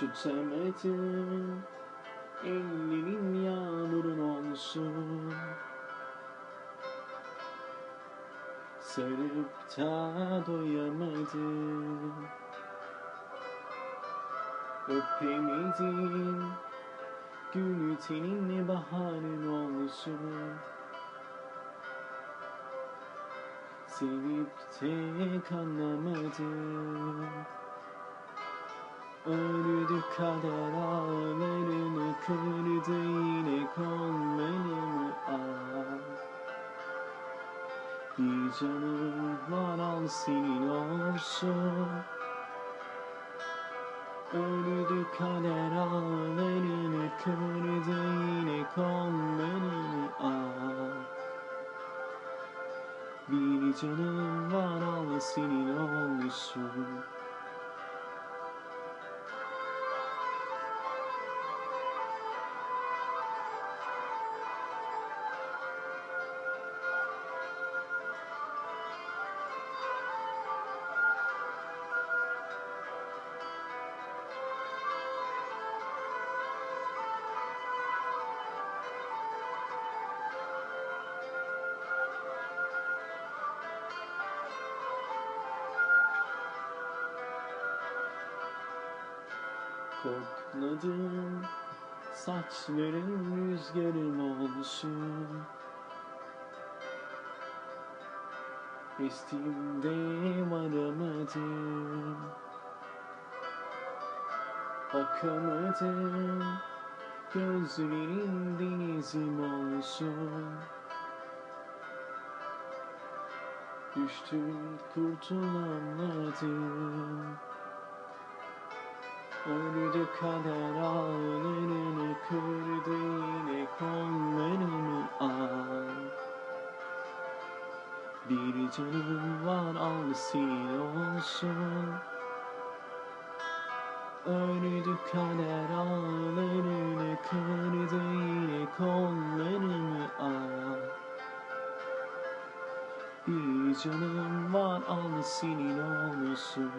Tutamadım Ellerin yağmurun olsun. Sarıp da doyamadım. Öpemedim Gülü teninle baharın olsun. Sevip de kanamadım Öldü kader ağlarını kırdı yine kollarımı al. Bir canım var al senin olsun. Öldü kader ağlarını kırdı yine kollarımı al. Bir canım var al senin olsun Kokladım. Saçların rüzgarım olsun. Estiğimde varamadım Bakamadım. Gözlerin denizim olsun. Düştüm kurtulamadım Öldü kader ağlarını kırdı yine kollarımı al Bir canım var al senin olsun. Öldü kader ağlarını kırdı yine kollarımı al Bir canım var al senin olsun